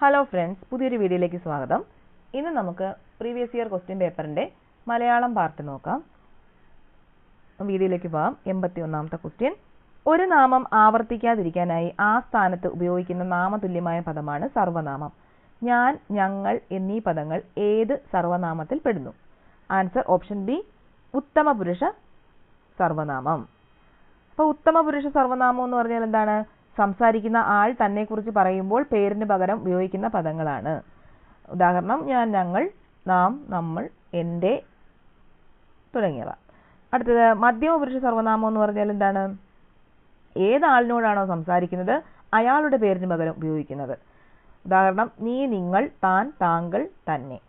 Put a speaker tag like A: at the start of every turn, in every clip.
A: Hello friends പുതിയൊരു വീഡിയോയിലേക്ക് സ്വാഗതം. ഇന്ന് നമുക്ക് പ്രീവിയസ് ഇയർ ക്വസ്റ്റ്യൻ പേപ്പറിന്റെ മലയാളം പാർട്ട് നോക്കാം. വീഡിയോയിലേക്ക് പോകാം എൺപത്തി ഒന്നാമത്തെ ക്വസ്റ്റ്യൻ ഒരു നാമം ആവർത്തിക്കാതിരിക്കാനായി ആ സ്ഥാനത്ത് ഉപയോഗിക്കുന്ന നാമതുല്യമായ പദമാണ് സർവനാമം. ഞാൻ ഞങ്ങൾ എന്നീ പദങ്ങൾ ഏത് സർവനാമത്തിൽ പെടുന്നു? ആൻസർ ഓപ്ഷൻ ബി ഉത്തമപുരുഷ സർവനാമം. അപ്പോൾ ഉത്തമപുരുഷ സർവനാമം എന്ന് പറഞ്ഞാൽ എന്താണ്? സംസാരിക്കുന്ന ആൾ തന്നെക്കുറിച്ച് പറയുമ്പോൾ പേരിന് പകരം ഉപയോഗിക്കുന്ന പദങ്ങളാണ്. ഉദാഹരണം ഞാൻ ഞങ്ങൾ നാം നമ്മൾ എന്റെ തുടങ്ങിയവ. അടുത്തത് മധ്യമ പുരുഷ സർവനാമം എന്ന് പറഞ്ഞാൽ എന്താണ്? ഏതാളിനോടാണോ സംസാരിക്കുന്നത് അയാളുടെ പേരിന് പകരം ഉപയോഗിക്കുന്നത്. ഉദാഹരണം നീ നിങ്ങൾ താൻ താങ്കൾ തന്നെ.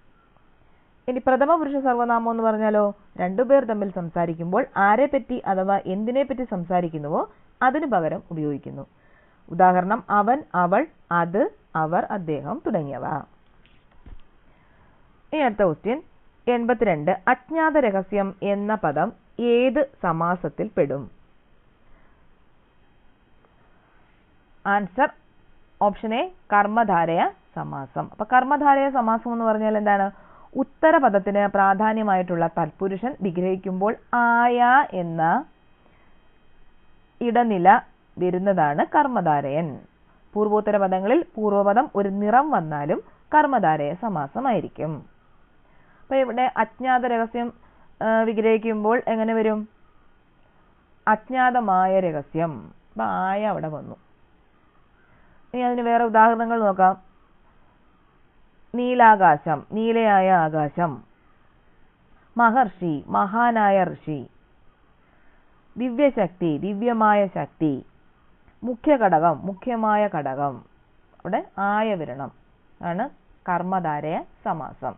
A: ഇനി പ്രഥമ പുരുഷ സർവനാമം എന്ന് പറഞ്ഞാലോ? രണ്ടുപേർ തമ്മിൽ സംസാരിക്കുമ്പോൾ ആരെപ്പറ്റി അഥവാ എന്തിനെപ്പറ്റി സംസാരിക്കുന്നുവോ അതിനു പകരം ഉപയോഗിക്കുന്നു. ഉദാഹരണം അവൻ അവൾ അത് അവർ അദ്ദേഹം തുടങ്ങിയവ. ഇനി അടുത്ത ക്വസ്റ്റ്യൻ എൺപത്തിരണ്ട് അജ്ഞാത രഹസ്യം എന്ന പദം ഏത് സമാസത്തിൽ പെടും? ആൻസർ ഓപ്ഷൻ എ കർമ്മധാരയ സമാസം. അപ്പൊ കർമ്മധാരയ സമാസം എന്ന് പറഞ്ഞാൽ എന്താണ്? ഉത്തരപദത്തിന് പ്രാധാന്യമായിട്ടുള്ള തൽപുരുഷൻ വിഗ്രഹിക്കുമ്പോൾ ആയ എന്ന ഇടനില വരുന്നതാണ് കർമ്മധാരയൻ. പൂർവോത്തര പദങ്ങളിൽ പൂർവപദം ഒരു നിറം വന്നാലും കർമ്മധാരയ സമാസമായിരിക്കും. അപ്പൊ ഇവിടെ അജ്ഞാത രഹസ്യം വിഗ്രഹിക്കുമ്പോൾ എങ്ങനെ വരും? അജ്ഞാതമായ രഹസ്യം. അപ്പൊ ആയ അവിടെ വന്നു. ഇനി അതിന് വേറെ ഉദാഹരണങ്ങൾ നോക്കാം. നീലാകാശം നീലയായ ആകാശം. മഹർഷി മഹാനായ ഋഷി. ദിവ്യശക്തി ദിവ്യമായ ശക്തി. മുഖ്യ ഘടകം മുഖ്യമായ ഘടകം. അവിടെ ആയ വരണം ആണ് കർമ്മധാരയ സമാസം.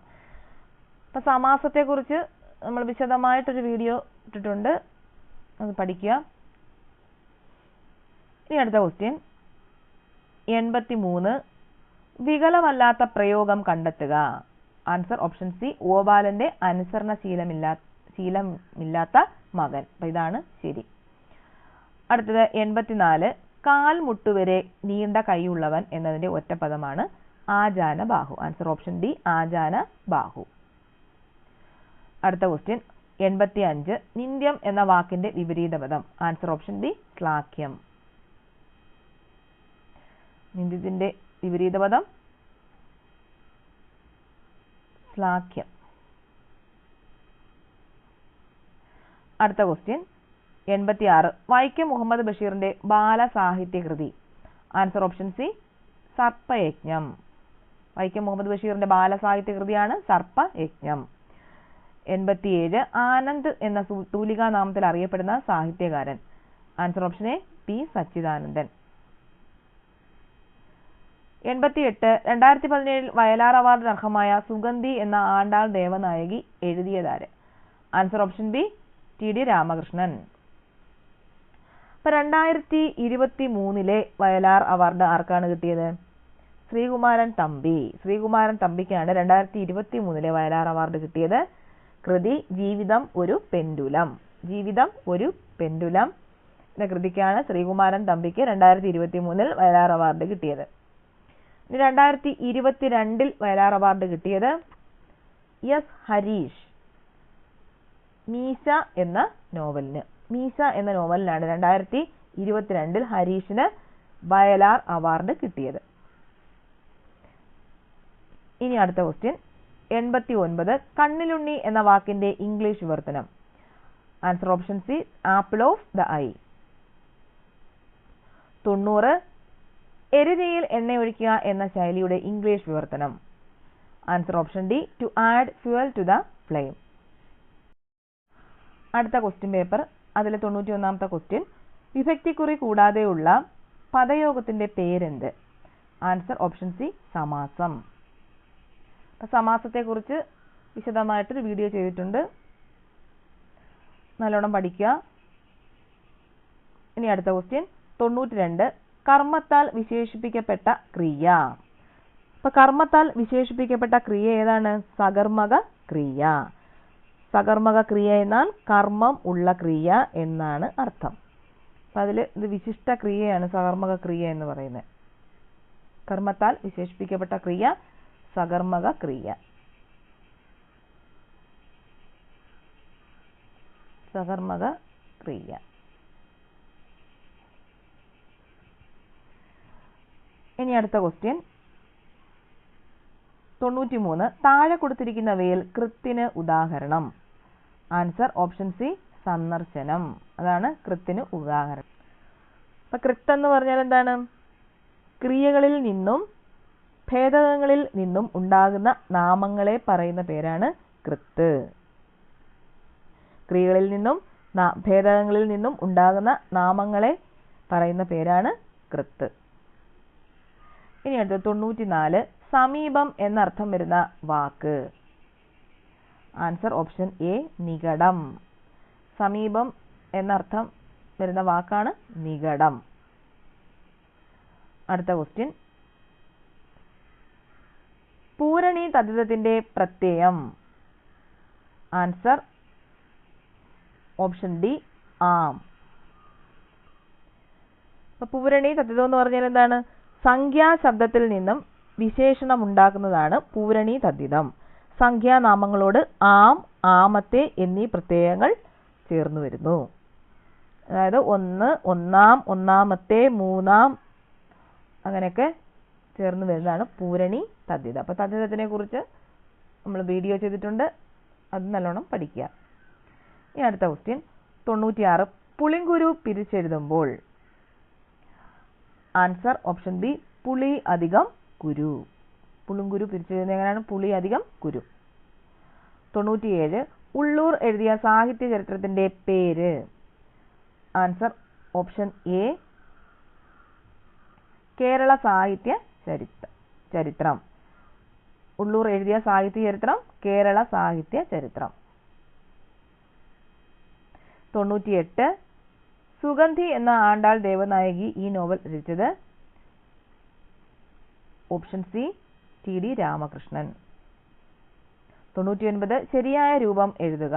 A: അപ്പൊ സമാസത്തെക്കുറിച്ച് നമ്മൾ വിശദമായിട്ടൊരു വീഡിയോ ഇട്ടിട്ടുണ്ട്. അത് പഠിക്കുക. ഇനി അടുത്ത ക്വസ്റ്റ്യൻ എൺപത്തി മൂന്ന് വികലമല്ലാത്ത പ്രയോഗം കണ്ടെത്തുക. ആൻസർ ഓപ്ഷൻ സി ഓപാലന്റെ അനുസരണശീലമില്ലാ ശീലമില്ലാത്ത മകൻ. അപ്പൊ ഇതാണ് ശരി. അടുത്തത് എൺപത്തിനാല്. കാൽ വരെ നീണ്ട കൈയുള്ളവൻ എന്നതിന്റെ ഒറ്റപ്പദമാണ് ആജാന ബാഹു. ആൻസർ ഓപ്ഷൻ ഡി ആജാന ബാഹു. അടുത്ത ക്വസ്റ്റ്യൻ എൺപത്തി അഞ്ച് നിന്ദ്യം എന്ന വാക്കിന്റെ വിപരീത പദം ആൻസർ ഓപ്ഷൻ ഡി ശ്ലാഘ്യം. നിന്ദ്യത്തിന്റെ വിപരീത പദം ശ്ലാഘ്യം. അടുത്ത ക്വസ്റ്റ്യൻ എൺപത്തിയാറ്. വൈക്കം മുഹമ്മദ് ബഷീറിന്റെ ബാലസാഹിത്യകൃതി. ആൻസർ ഓപ്ഷൻ സി സർപ്പയജ്ഞം. വൈക്കം മുഹമ്മദ് ബഷീറിന്റെ ബാലസാഹിത്യകൃതിയാണ് സർപ്പയജ്ഞം. എൺപത്തിയേഴ് ആനന്ദ് എന്ന തൂലികാ നാമത്തിൽ അറിയപ്പെടുന്ന സാഹിത്യകാരൻ. Answer option A P Sachidanandan. എൺപത്തിയെട്ട് രണ്ടായിരത്തി പതിനേഴിൽ വയലാർ അവാർഡിന് അർഹമായ സുഗന്ധി എന്ന Andal Devanayaki എഴുതിയതാര്? Answer option B T D Ramakrishnan. അപ്പൊ രണ്ടായിരത്തി ഇരുപത്തി മൂന്നിലെ വയലാർ അവാർഡ് ആർക്കാണ് കിട്ടിയത്? ശ്രീകുമാരൻ തമ്പി. ശ്രീകുമാരൻ തമ്പിക്കാണ് രണ്ടായിരത്തി ഇരുപത്തി മൂന്നിലെ വയലാർ അവാർഡ് കിട്ടിയത്. കൃതി ജീവിതം ഒരു പെൻഡുലം. ജീവിതം ഒരു പെൻഡുലം എന്ന കൃതിക്കാണ് ശ്രീകുമാരൻ തമ്പിക്ക് രണ്ടായിരത്തി ഇരുപത്തി മൂന്നിൽ വയലാർ അവാർഡ് കിട്ടിയത്. ഇനി രണ്ടായിരത്തി ഇരുപത്തിരണ്ടിൽ വയലാർ അവാർഡ് കിട്ടിയത് എസ് ഹരീഷ് മീശ എന്ന നോവലിന്. മീശ എന്ന നോവലിനാണ് രണ്ടായിരത്തി ഇരുപത്തിരണ്ടിൽ ഹരീഷിന് വയലാർ അവാർഡ് കിട്ടിയത്. ഇനി അടുത്ത ക്വസ്റ്റ്യൻ എൺപത്തി ഒൻപത് കണ്ണിലുണ്ണി എന്ന വാക്കിന്റെ ഇംഗ്ലീഷ് വിവർത്തനം. Answer option C apple of the eye തൊണ്ണൂറ് എരുതിയിൽ എണ്ണ ഒഴിക്കുക എന്ന ശൈലിയുടെ ഇംഗ്ലീഷ് വിവർത്തനം. Answer option D to add fuel to the flame അടുത്ത ക്വസ്റ്റ്യൻ പേപ്പർ അതിലെ തൊണ്ണൂറ്റി ഒന്നാമത്തെ ക്വസ്റ്റ്യൻ വിഭക്തിക്കുറി കൂടാതെയുള്ള പദയോഗത്തിന്റെ പേരെന്ത്? ആൻസർ ഓപ്ഷൻ സി സമാസം. സമാസത്തെക്കുറിച്ച് വിശദമായിട്ടൊരു വീഡിയോ ചെയ്തിട്ടുണ്ട്. നല്ലോണം പഠിക്കുക. ഇനി അടുത്ത ക്വസ്റ്റ്യൻ തൊണ്ണൂറ്റി രണ്ട് കർമ്മത്താൽ വിശേഷിപ്പിക്കപ്പെട്ട ക്രിയ. അപ്പൊ കർമ്മത്താൽ വിശേഷിപ്പിക്കപ്പെട്ട ക്രിയ ഏതാണ്? സകർമ്മക ക്രിയ. സകർമ്മക ക്രിയ എന്നാൽ കർമ്മം ഉള്ള ക്രിയ എന്നാണ് അർത്ഥം. അപ്പം അതിൽ ഇത് വിശിഷ്ട ക്രിയയാണ് സകർമ്മക ക്രിയ എന്ന് പറയുന്നത്. കർമ്മത്താൽ വിശേഷിപ്പിക്കപ്പെട്ട ക്രിയ സകർമ്മക ക്രിയ. സകർമ്മക ക്രിയ. ഇനി അടുത്ത ക്വസ്റ്റ്യൻ തൊണ്ണൂറ്റിമൂന്ന്. താഴെ കൊടുത്തിരിക്കുന്നവയിൽ കൃത്തിന് ഉദാഹരണം. ആൻസർ ഓപ്ഷൻ സി സന്ദർശനം. അതാണ് കൃത്തിന് ഉദാഹരണം. അപ്പൊ കൃത്ത് എന്ന് പറഞ്ഞാൽ എന്താണ്? ക്രിയകളിൽ നിന്നും ഭേദകങ്ങളിൽ നിന്നും ഉണ്ടാകുന്ന നാമങ്ങളെ പറയുന്ന പേരാണ് കൃത്ത്. ക്രിയകളിൽ നിന്നും ഭേദകങ്ങളിൽ നിന്നും ഉണ്ടാകുന്ന നാമങ്ങളെ പറയുന്ന പേരാണ് കൃത്ത്. ഇനി അടുത്ത തൊണ്ണൂറ്റിനാല്. സമീപം എന്നർത്ഥം വരുന്ന വാക്ക്. ആൻസർ ഓപ്ഷൻ എ നികടം സമീപം എന്നർത്ഥം വരുന്ന വാക്കാണ് നികടം അടുത്ത ക്വസ്റ്റ്യൻ പൂരണി തദ്ധിതത്തിന്റെ പ്രത്യയം. ആൻസർ ഓപ്ഷൻ ഡി ആം. പൂരണി തദ്ധിതം എന്ന് പറഞ്ഞാൽ എന്താണ്? സംഖ്യാശബ്ദത്തിൽ നിന്നും വിശേഷണം ഉണ്ടാക്കുന്നതാണ് പൂരണി തദ്ധിതം സംഖ്യാനാമങ്ങളോട് ആം ആമത്തെ എന്നീ പ്രത്യയങ്ങൾ ചേർന്നു വരുന്നു. അതായത് ഒന്ന് ഒന്നാം ഒന്നാമത്തെ മൂന്നാം അങ്ങനെയൊക്കെ ചേർന്ന് വരുന്നതാണ് പൂരണി തദ്ധിത അപ്പോൾ തദ്ധിതത്തിനെ കുറിച്ച് നമ്മൾ വീഡിയോ ചെയ്തിട്ടുണ്ട്. അത് നല്ലോണം പഠിക്കുക. ഇനി അടുത്ത ക്വസ്റ്റ്യൻ തൊണ്ണൂറ്റിയാറ്. പുളിങ്കുരു പിരിച്ചെഴുതുമ്പോൾ ആൻസർ ഓപ്ഷൻ ബി പുളി അധികം കുരു. പുളിങ്കുരു പിരിച്ചെഴുതുന്നത് എങ്ങനെയാണ്? പുളി അധികം കുരു. തൊണ്ണൂറ്റിയേഴ്. ഉള്ളൂർ എഴുതിയ സാഹിത്യ ചരിത്രത്തിന്റെ പേര്. Answer option A. കേരള സാഹിത്യ ചരിത്ര ചരിത്രം. ഉള്ളൂർ എഴുതിയ സാഹിത്യ ചരിത്രം കേരള സാഹിത്യ ചരിത്രം. തൊണ്ണൂറ്റിയെട്ട്. സുഗന്ധി എന്ന ആണ്ടാൾ ദേവനായകി ഈ നോവൽ രചിച്ചത് option C T D Ramakrishnan. തൊണ്ണൂറ്റിയൊൻപത് ശരിയായ രൂപം എഴുതുക.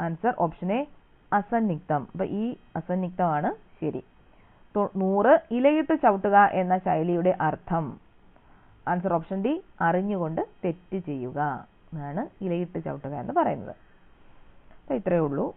A: ആൻസർ ഓപ്ഷൻ എ അസന്നിഗ്ധം. അപ്പൊ ഈ അസന്നിഗ്ധമാണ് ശരി. നൂറ് ഇലയിട്ട് ചവിട്ടുക എന്ന ശൈലിയുടെ അർത്ഥം. ആൻസർ ഓപ്ഷൻ ഡി അറിഞ്ഞുകൊണ്ട് തെറ്റ് ചെയ്യുക. എന്നാണ് ഇലയിട്ട് ചവിട്ടുക എന്ന് പറയുന്നത്. അപ്പം ഇത്രയേ ഉള്ളൂ.